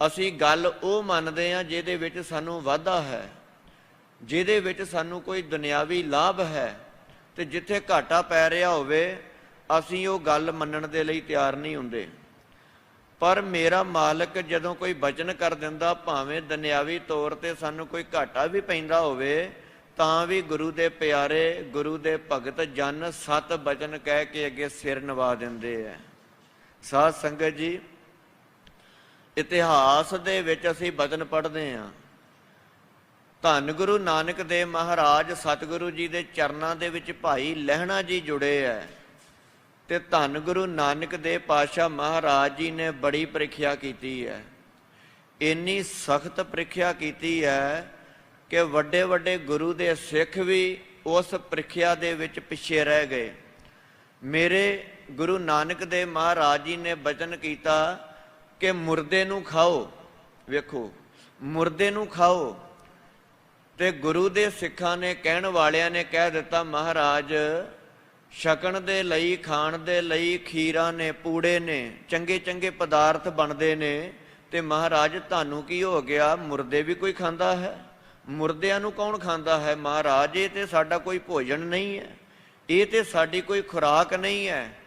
ਅਸੀਂ ਗੱਲ ਉਹ ਮੰਨਦੇ ਆ ਜਿਹਦੇ ਵਿੱਚ ਸਾਨੂੰ ਵਾਧਾ ਹੈ, ਜਿਹਦੇ ਵਿੱਚ ਸਾਨੂੰ ਕੋਈ ਦੁਨਿਆਵੀ ਲਾਭ ਹੈ ਤੇ ਜਿੱਥੇ ਘਾਟਾ ਪੈ ਰਿਹਾ ਹੋਵੇ, ਅਸੀਂ ਉਹ ਗੱਲ ਮੰਨਣ ਦੇ ਲਈ ਤਿਆਰ ਨਹੀਂ ਹੁੰਦੇ। ਪਰ ਮੇਰਾ ਮਾਲਕ ਜਦੋਂ ਕੋਈ ਬਚਨ ਕਰ ਦਿੰਦਾ, ਭਾਵੇਂ ਦੁਨਿਆਵੀ ਤੌਰ ਤੇ ਸਾਨੂੰ ਕੋਈ ਘਾਟਾ ਵੀ ਪੈਂਦਾ ਹੋਵੇ, ਤਾਂ ਵੀ ਗੁਰੂ ਦੇ ਪਿਆਰੇ, ਗੁਰੂ ਦੇ ਭਗਤ ਜਨ ਸਤ ਬਚਨ ਕਹਿ ਕੇ ਅੱਗੇ ਸਿਰ ਨਵਾ ਦਿੰਦੇ ਐ ਸਾਧ ਸੰਗਤ ਜੀ ਇਤਿਹਾਸ ਦੇ ਵਿੱਚ ਅਸੀਂ ਬਚਨ ਪੜ੍ਹਦੇ ਹਾਂ। ਧੰਨ ਗੁਰੂ ਨਾਨਕ ਦੇਵ ਮਹਾਰਾਜ, ਸਤਿਗੁਰੂ ਜੀ ਦੇ ਚਰਨਾਂ ਦੇ ਵਿੱਚ ਭਾਈ ਲਹਿਣਾ ਜੀ ਜੁੜੇ ਐ ਤੇ ਧੰਨ ਗੁਰੂ ਨਾਨਕ ਦੇਵ ਪਾਤਸ਼ਾਹ ਮਹਾਰਾਜ ਜੀ ਨੇ ਬੜੀ ਪ੍ਰੀਖਿਆ ਕੀਤੀ ਹੈ ਇੰਨੀ ਸਖਤ ਪ੍ਰੀਖਿਆ ਕੀਤੀ ਹੈ ਕਿ ਵੱਡੇ ਵੱਡੇ ਗੁਰੂ ਦੇ ਸਿੱਖ ਵੀ ਉਸ ਪ੍ਰੀਖਿਆ ਦੇ ਵਿੱਚ ਪਿੱਛੇ ਰਹਿ ਗਏ। ਮੇਰੇ ਗੁਰੂ ਨਾਨਕ ਦੇਵ ਮਹਾਰਾਜ ਜੀ ਨੇ ਬਚਨ ਕੀਤਾ ਕਿ ਮੁਰਦੇ ਨੂੰ ਖਾਓ ਵੇਖੋ ਮੁਰਦੇ ਨੂੰ ਖਾਓ ਤੇ ਗੁਰੂ ਦੇ ਸਿੱਖਾਂ ਨੇ ਕਹਿਣ ਵਾਲਿਆਂ ਨੇ ਕਹਿ ਦਿੱਤਾ ਮਹਾਰਾਜ ਛਕਣ ਦੇ ਲਈ ਖਾਣ ਦੇ ਲਈ ਖੀਰਾਂ ਨੇ ਪੂੜੇ ਨੇ ਚੰਗੇ ਚੰਗੇ ਪਦਾਰਥ ਬਣਦੇ ਨੇ ਤੇ ਮਹਾਰਾਜ ਤੁਹਾਨੂੰ ਕੀ ਹੋ ਗਿਆ ਮੁਰਦੇ ਵੀ ਕੋਈ ਖਾਂਦਾ ਹੈ ਮੁਰਦਿਆਂ ਨੂੰ ਕੌਣ ਖਾਂਦਾ ਹੈ ਮਹਾਰਾਜ ਇਹ ਤੇ ਸਾਡਾ ਕੋਈ ਭੋਜਨ ਨਹੀਂ ਹੈ ਇਹ ਤੇ ਸਾਡੀ ਕੋਈ ਖੁਰਾਕ ਨਹੀਂ ਹੈ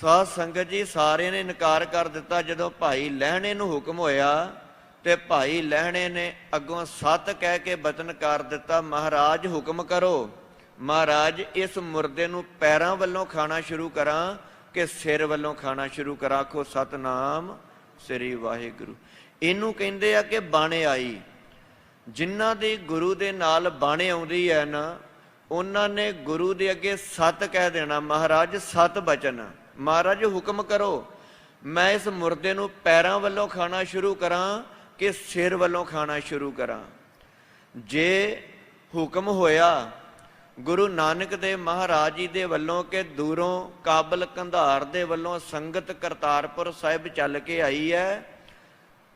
ਸਾਧ ਸੰਗਤ ਜੀ ਸਾਰਿਆਂ ਨੇ ਇਨਕਾਰ ਕਰ ਦਿੱਤਾ। ਜਦੋਂ ਭਾਈ ਲਹਿਣੇ ਨੂੰ ਹੁਕਮ ਹੋਇਆ ਤੇ ਭਾਈ ਲਹਿਣੇ ਨੇ ਅੱਗੋਂ ਸੱਤ ਕਹਿ ਕੇ ਬਚਨ ਕਰ ਦਿੱਤਾ, ਮਹਾਰਾਜ, ਹੁਕਮ ਕਰੋ। ਮਹਾਰਾਜ, ਇਸ ਮੁਰਦੇ ਨੂੰ ਪੈਰਾਂ ਵੱਲੋਂ ਖਾਣਾ ਸ਼ੁਰੂ ਕਰਾਂ ਕਿ ਸਿਰ ਵੱਲੋਂ ਖਾਣਾ ਸ਼ੁਰੂ ਕਰਾਂ? ਆਖੋ, ਸਤਨਾਮ ਸ੍ਰੀ ਵਾਹਿਗੁਰੂ। ਇਹਨੂੰ ਕਹਿੰਦੇ ਆ ਕਿ ਬਾਣੇ ਆਈ। ਜਿਨ੍ਹਾਂ ਦੀ ਗੁਰੂ ਦੇ ਨਾਲ ਬਾਣੇ ਆਉਂਦੀ ਹੈ ਨਾ, ਉਹਨਾਂ ਨੇ ਗੁਰੂ ਦੇ ਅੱਗੇ ਸਤ ਕਹਿ ਦੇਣਾ, ਮਹਾਰਾਜ, ਸਤ ਬਚਨ। ਮਹਾਰਾਜ, ਹੁਕਮ ਕਰੋ। ਮੈਂ ਇਸ ਮੁਰਦੇ ਨੂੰ ਪੈਰਾਂ ਵੱਲੋਂ ਖਾਣਾ ਸ਼ੁਰੂ ਕਰਾਂ ਕਿ ਸਿਰ ਵੱਲੋਂ ਖਾਣਾ ਸ਼ੁਰੂ ਕਰਾਂ। ਜੇ ਹੁਕਮ ਹੋਇਆ ਗੁਰੂ ਨਾਨਕ ਦੇਵ ਮਹਾਰਾਜ ਜੀ ਦੇ ਵੱਲੋਂ ਕਿ ਦੂਰੋਂ ਕਾਬਲ ਕੰਧਾਰ ਦੇ ਵੱਲੋਂ ਸੰਗਤ ਕਰਤਾਰਪੁਰ ਸਾਹਿਬ ਚੱਲ ਕੇ ਆਈ ਹੈ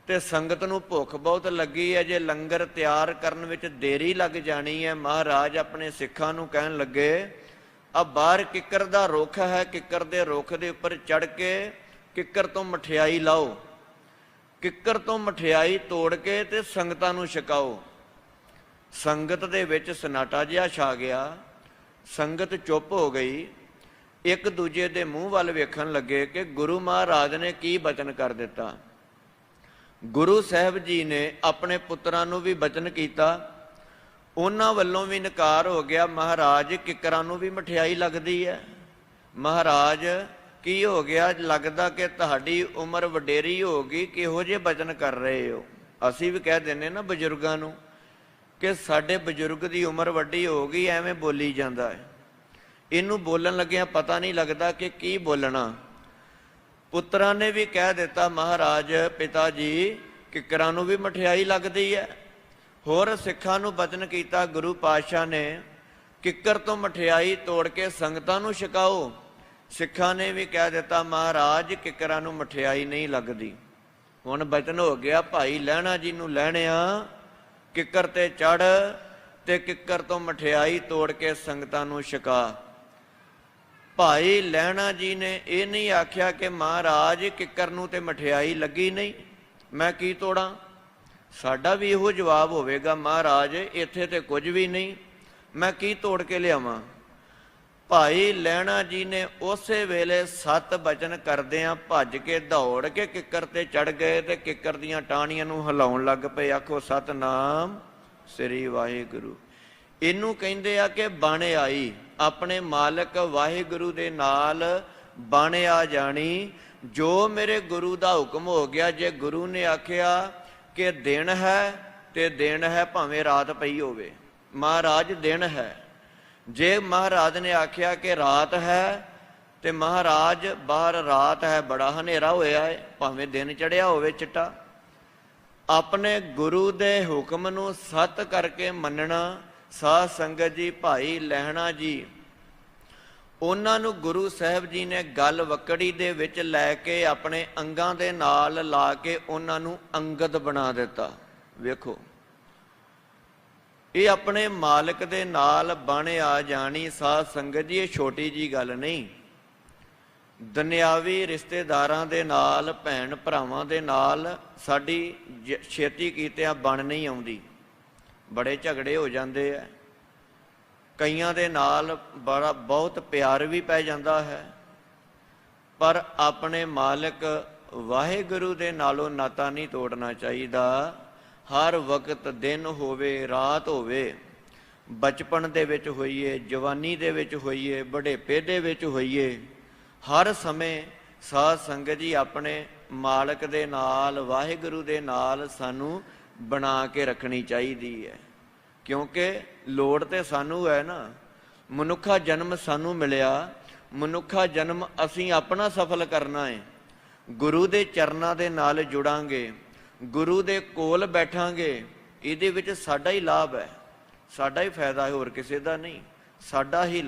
ਤੇ ਸੰਗਤ ਨੂੰ ਭੁੱਖ ਬਹੁਤ ਲੱਗੀ ਹੈ, ਜੇ ਲੰਗਰ ਤਿਆਰ ਕਰਨ ਵਿੱਚ ਦੇਰੀ ਲੱਗ ਜਾਣੀ ਹੈ, ਮਹਾਰਾਜ ਆਪਣੇ ਸਿੱਖਾਂ ਨੂੰ ਕਹਿਣ ਲੱਗੇ ਆ ਬਾਹਰ ਕਿੱਕਰ ਦਾ ਰੁੱਖ ਹੈ, ਕਿੱਕਰ ਦੇ ਰੁੱਖ ਦੇ ਉੱਪਰ ਚੜ ਕੇ ਕਿੱਕਰ ਤੋਂ ਮਠਿਆਈ ਲਾਓ। ਕਿੱਕਰ ਤੋਂ ਮਠਿਆਈ ਤੋੜ ਕੇ ਤੇ ਸੰਗਤਾਂ ਨੂੰ ਛਕਾਓ। ਸੰਗਤ ਦੇ ਵਿੱਚ ਸਨਾਟਾ ਜਿਹਾ ਛਾ ਗਿਆ। ਸੰਗਤ ਚੁੱਪ ਹੋ ਗਈ। ਇੱਕ ਦੂਜੇ ਦੇ ਮੂੰਹ ਵੱਲ ਵੇਖਣ ਲੱਗੇ ਕਿ ਗੁਰੂ ਮਹਾਰਾਜ ਨੇ ਕੀ ਬਚਨ ਕਰ ਦਿੱਤਾ। ਗੁਰੂ ਸਾਹਿਬ ਜੀ ਨੇ ਆਪਣੇ ਪੁੱਤਰਾਂ ਨੂੰ ਵੀ ਬਚਨ ਕੀਤਾ। ਉਹਨਾਂ ਵੱਲੋਂ ਵੀ ਇਨਕਾਰ ਹੋ ਗਿਆ। ਮਹਾਰਾਜ ਕਿਕਰਾਂ ਨੂੰ ਵੀ ਮਠਿਆਈ ਲੱਗਦੀ ਹੈ। ਮਹਾਰਾਜ, ਕੀ ਹੋ ਗਿਆ? ਲੱਗਦਾ ਕਿ ਤੁਹਾਡੀ ਉਮਰ ਵਡੇਰੀ ਹੋ ਗਈ, ਕਿਹੋ ਜਿਹੇ ਬਚਨ ਕਰ ਰਹੇ ਹੋ? ਅਸੀਂ ਵੀ ਕਹਿ ਦਿੰਨੇ ਨਾ ਬਜ਼ੁਰਗਾਂ ਨੂੰ ਕਿ ਸਾਡੇ ਬਜ਼ੁਰਗ ਦੀ ਉਮਰ ਵੱਡੀ ਹੋ ਗਈ, ਐਵੇਂ ਬੋਲੀ ਜਾਂਦਾ ਹੈ। ਇਹਨੂੰ ਬੋਲਣ ਲੱਗਿਆ ਪਤਾ ਨਹੀਂ ਲੱਗਦਾ ਕਿ ਕੀ ਬੋਲਣਾ। ਪੁੱਤਰਾਂ ਨੇ ਵੀ ਕਹਿ ਦਿੱਤਾ, ਮਹਾਰਾਜ, ਪਿਤਾ ਜੀ, ਕਿਕਰਾਂ ਨੂੰ ਵੀ ਮਠਿਆਈ ਲੱਗਦੀ ਹੈ। ਹੋਰ ਸਿੱਖਾਂ ਨੂੰ ਬਚਨ ਕੀਤਾ ਗੁਰੂ ਪਾਤਸ਼ਾਹ ਨੇ, ਕਿੱਕਰ ਤੋਂ ਮਠਿਆਈ ਤੋੜ ਕੇ ਸੰਗਤਾਂ ਨੂੰ ਛਕਾਓ। ਸਿੱਖਾਂ ਨੇ ਵੀ ਕਹਿ ਦਿੱਤਾ, ਮਹਾਰਾਜ, ਕਿੱਕਰਾਂ ਨੂੰ ਮਠਿਆਈ ਨਹੀਂ ਲੱਗਦੀ। ਹੁਣ ਬਚਨ ਹੋ ਗਿਆ, ਭਾਈ ਲਹਿਣਾ ਜੀ ਨੂੰ ਲੈਣਿਆ। ਕਿੱਕਰ ਤੇ ਚੜ ਤੇ ਕਿੱਕਰ ਤੋਂ ਮਠਿਆਈ ਤੋੜ ਕੇ ਸੰਗਤਾਂ ਨੂੰ ਛਕਾ। ਭਾਈ ਲਹਿਣਾ ਜੀ ਨੇ ਇਹ ਨਹੀਂ ਆਖਿਆ ਕਿ, ਮਹਾਰਾਜ, ਕਿੱਕਰ ਨੂੰ ਤੇ ਮਠਿਆਈ ਲੱਗੀ ਨਹੀਂ। ਮੈਂ ਕੀ ਤੋੜਾਂ? ਸਾਡਾ ਵੀ ਇਹੋ ਜਵਾਬ ਹੋਵੇਗਾ, ਮਹਾਰਾਜ, ਇੱਥੇ ਤੇ ਕੁਝ ਵੀ ਨਹੀਂ। ਮੈਂ ਕੀ ਤੋੜ ਕੇ ਲਿਆਵਾਂ? ਭਾਈ ਲੈਣਾ ਜੀ ਨੇ ਉਸੇ ਵੇਲੇ ਸੱਤ ਬਚਨ ਕਰਦਿਆਂ ਭੱਜ ਕੇ ਦੌੜ ਕੇ ਕਿੱਕਰ ਤੇ ਚੜ ਗਏ ਤੇ ਕਿੱਕਰ ਦੀਆਂ ਟਾਹਣੀਆਂ ਨੂੰ ਹਿਲਾਉਣ ਲੱਗ ਪਏ। ਆਖੋ, ਸਤਨਾਮ ਸ੍ਰੀ ਵਾਹਿਗੁਰੂ। ਇਹਨੂੰ ਕਹਿੰਦੇ ਆ ਕਿ ਬਣ ਆਈ। ਆਪਣੇ ਮਾਲਕ ਵਾਹਿਗੁਰੂ ਦੇ ਨਾਲ ਬਣ ਆ ਜਾਣੀ। ਜੋ ਮੇਰੇ ਗੁਰੂ ਦਾ ਹੁਕਮ ਹੋ ਗਿਆ, ਜੇ ਗੁਰੂ ਨੇ ਆਖਿਆ ਕਿ ਦਿਨ ਹੈ ਤੇ ਦਿਨ ਹੈ ਭਾਵੇਂ ਰਾਤ ਪਈ ਹੋਵੇ। ਮਹਾਰਾਜ, ਦਿਨ ਹੈ। ਜੇ ਮਹਾਰਾਜ ਨੇ ਆਖਿਆ ਕਿ ਰਾਤ ਹੈ ਤੇ ਮਹਾਰਾਜ ਬਾਹਰ ਰਾਤ ਹੈ, ਬੜਾ ਹਨੇਰਾ ਹੋਇਆ ਹੈ ਭਾਵੇਂ ਦਿਨ ਚੜਿਆ ਹੋਵੇ ਚਿੱਟਾ। ਆਪਣੇ ਗੁਰੂ ਦੇ ਹੁਕਮ ਨੂੰ ਸਤ ਕਰਕੇ ਮੰਨਣਾ, ਸਾਧ ਸੰਗਤ ਜੀ, ਭਾਈ ਲਹਿਣਾ ਜੀ ਉਹਨਾਂ ਨੂੰ ਗੁਰੂ ਸਾਹਿਬ ਜੀ ਨੇ ਗੱਲ ਵਕੜੀ ਦੇ ਵਿੱਚ ਲੈ ਕੇ ਆਪਣੇ ਅੰਗਾਂ ਦੇ ਨਾਲ ਲਾ ਕੇ ਉਹਨਾਂ ਨੂੰ ਅੰਗਦ ਬਣਾ ਦਿੱਤਾ। ਵੇਖੋ। ਇਹ ਆਪਣੇ ਮਾਲਕ ਦੇ ਨਾਲ ਬਣ ਆ ਜਾਣੀ ਸਾਧ ਸੰਗਤ ਜੀ, ਇਹ ਛੋਟੀ ਜੀ ਗੱਲ ਨਹੀਂ। ਦੁਨਿਆਵੀ ਰਿਸ਼ਤੇਦਾਰਾਂ ਦੇ ਨਾਲ, ਭੈਣ ਭਰਾਵਾਂ ਦੇ ਨਾਲ ਸਾਡੀ ਜ- ਛੇਤੀ ਕੀਤਿਆਂ ਬਣ ਨਹੀਂ ਆਉਂਦੀ। ਬੜੇ ਝਗੜੇ ਹੋ ਜਾਂਦੇ ਐ ਕਈਆਂ ਦੇ ਨਾਲ ਬੜਾ ਬਹੁਤ ਪਿਆਰ ਵੀ ਪੈ ਜਾਂਦਾ ਹੈ, ਪਰ ਆਪਣੇ ਮਾਲਕ ਵਾਹਿਗੁਰੂ ਦੇ ਨਾਲੋਂ ਨਾਤਾ ਨਹੀਂ ਤੋੜਨਾ ਚਾਹੀਦਾ। ਹਰ ਵਕਤ ਦਿਨ ਹੋਵੇ, ਰਾਤ ਹੋਵੇ, ਬਚਪਨ ਦੇ ਵਿੱਚ ਹੋਈਏ, ਜਵਾਨੀ ਦੇ ਵਿੱਚ ਹੋਈਏ, ਬੁਢੇਪੇ ਦੇ ਵਿੱਚ ਹੋਈਏ, ਹਰ ਸਮੇਂ ਸਾਧ ਸੰਗਤ ਜੀ ਆਪਣੇ ਮਾਲਕ ਦੇ ਨਾਲ, ਵਾਹਿਗੁਰੂ ਦੇ ਨਾਲ ਸਾਨੂੰ ਬਣਾ ਕੇ ਰੱਖਣੀ ਚਾਹੀਦੀ ਹੈ। ਕਿਉਂਕਿ ਲੋੜ ਤੇ ਸਾਨੂੰ ਹੈ ਨਾ। ਮਨੁੱਖਾ ਜਨਮ ਸਾਨੂੰ ਮਿਲਿਆ। ਮਨੁੱਖਾ ਜਨਮ ਅਸੀਂ ਆਪਣਾ ਸਫਲ ਕਰਨਾ ਹੈ। ਗੁਰੂ ਦੇ ਚਰਨਾਂ ਦੇ ਨਾਲ ਜੁੜਾਂਗੇ। ਗੁਰੂ ਦੇ ਕੋਲ ਬੈਠਾਂਗੇ। ਇਹਦੇ ਵਿੱਚ ਸਾਡਾ ਹੀ ਲਾਭ ਹੈ। ਸਾਡਾ ਹੀ ਫਾਇਦਾ ਹੈ, ਹੋਰ ਕਿਸੇ ਦਾ ਨਹੀਂ। ਸਾਡਾ ਹੀ